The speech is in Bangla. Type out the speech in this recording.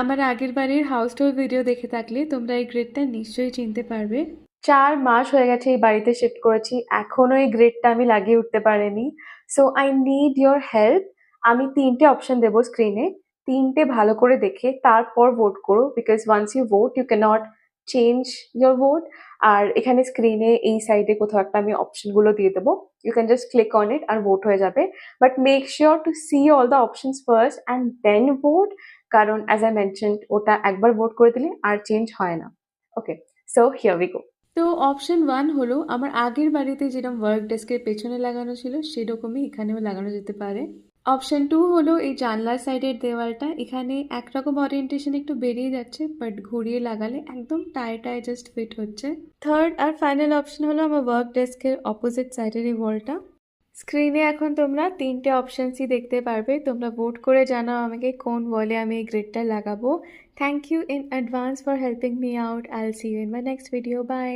আমার আগের বাড়ির হাউস টোর ভিডিও দেখে থাকলে তোমরা এই গ্রেডটা নিশ্চয়ই চিনতে পারবে। চার মাস হয়ে গেছে এই বাড়িতে শিফট করেছি এখনও এই গ্রেডটা আমি লাগিয়ে উঠতে পারিনি। So I need your help আমি তিনটে অপশন দেবো স্ক্রিনে তিনটে ভালো করে দেখে, তারপর ভোট করো because once you vote you can't change your vote আর এখানে স্ক্রিনে এই সাইডে কোথাও একটা আমি অপশনগুলো দিয়ে দেবো। You can just click on it R vote হয়ে যাবে। But make sure to see all the options first and then vote কারণ অ্যাজ আই মেনশন ওটা একবার ভোট করে দিলে আর চেঞ্জ হয় না। Okay so here we go তো অপশন ওয়ান হলো, আমার আগের বাড়িতে যেরকম ওয়ার্ক ডেস্কের পেছনে লাগানো ছিল, সেরকমই এখানেও লাগানো যেতে পারে। অপশন টু হলো এই জানলার সাইডের দেওয়ালটা। এখানে একরকম ওরিয়েন্টেশন একটু বেরিয়ে যাচ্ছে বাট ঘুরিয়ে লাগালে একদম টায় টায় জাস্ট ফিট হচ্ছে। থার্ড আর ফাইনাল অপশন হলো আমার ওয়ার্ক ডেস্কের অপোজিট সাইডের এই ওয়ালটা স্ক্রিনে এখন তোমরা তিনটে অপশানসই দেখতে পারবে। তোমরা ভোট করে জানাও আমাকে কোন ওয়ালে আমি এই গ্রিডটা লাগাবো। Thank you in advance for helping me out I see you in my next video bye